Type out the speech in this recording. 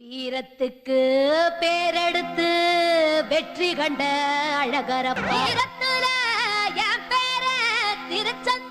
வீரத்துக்கு பேரெடுத்து வெற்றி கண்ட அழகர வீரத்துல என் பேர திருச்சந்த